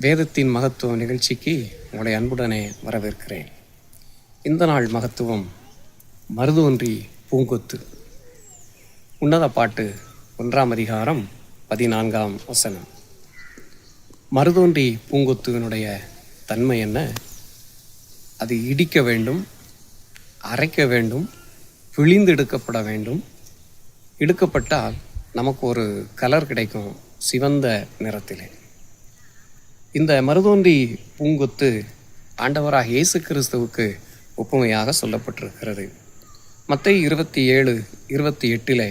வேதத்தின் மகத்துவ நிகழ்ச்சிக்கு உங்களை அன்புடனே வரவேற்கிறேன். இந்த நாள் மகத்துவம் மருதோன்றி பூங்கொத்து. உன்னத பாட்டு ஒன்றாம் அதிகாரம் பதினான்காம் வசனம். மருதோன்றி பூங்கொத்துவினுடைய தன்மை என்ன? அது இடிக்க வேண்டும் அரைக்க வேண்டும் பிழிந்தெடுக்கப்பட வேண்டும். எடுக்கப்பட்டால் நமக்கு ஒரு கலர் கிடைக்கும் சிவந்த நிறத்திலே. இந்த மருதோன்றி பூங்கொத்து ஆண்டவராக இயேசு கிறிஸ்துவுக்கு ஒப்புமையாக சொல்லப்பட்டிருக்கிறது. மற்ற இருபத்தி ஏழு இருபத்தி எட்டிலே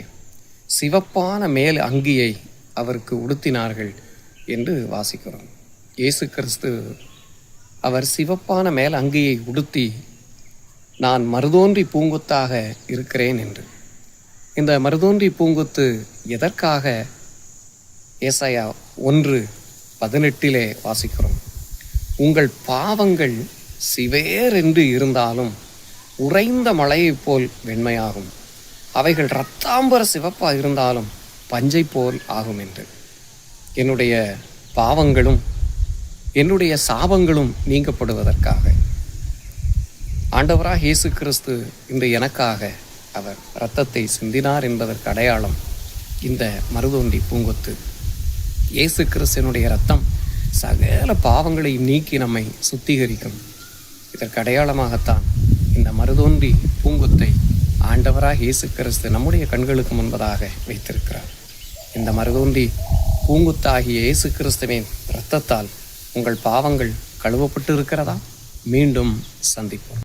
சிவப்பான மேல் அங்கியை அவருக்கு உடுத்தினார்கள் என்று வாசிக்கிறோம். இயேசு கிறிஸ்து அவர் சிவப்பான மேல் அங்கியை உடுத்தி நான் மருதோன்றி பூங்கொத்தாக இருக்கிறேன் என்று. இந்த மருதோன்றி பூங்கொத்து எதற்காக? ஏசாயா ஒன்று பதினெட்டிலே வாசிக்கிறோம். உங்கள் பாவங்கள் சிவேர் என்று இருந்தாலும் உறைந்த மலையைப் போல் வெண்மையாகும். அவைகள் இரத்தாம்பர சிவப்பாக இருந்தாலும் பஞ்சை போல் ஆகும் என்று. என்னுடைய பாவங்களும் என்னுடைய சாபங்களும் நீங்கப்படுவதற்காக. ஆண்டவராக இயேசு கிறிஸ்து இன்று எனக்காக அவர் இரத்தத்தை சிந்தினார் என்பதற்கு அடையாளம் இந்த மருதோண்டி பூங்கொத்து. இயேசு கிறிஸ்தனுடைய ரத்தம் சகல பாவங்களை நீக்கி நம்மை சுத்திகரிக்கும். இதற்கு அடையாளமாகத்தான் இந்த மருதோன்றி பூங்கொத்தை ஆண்டவராக இயேசு கிறிஸ்து நம்முடைய கண்களுக்கு முன்பதாக வைத்திருக்கிறார். இந்த மருதோன்றி பூங்குத்தாகிய இயேசு கிறிஸ்துவின் இரத்தத்தால் உங்கள் பாவங்கள் கழுவப்பட்டு இருக்கிறதா மீண்டும் சந்திப்போம்.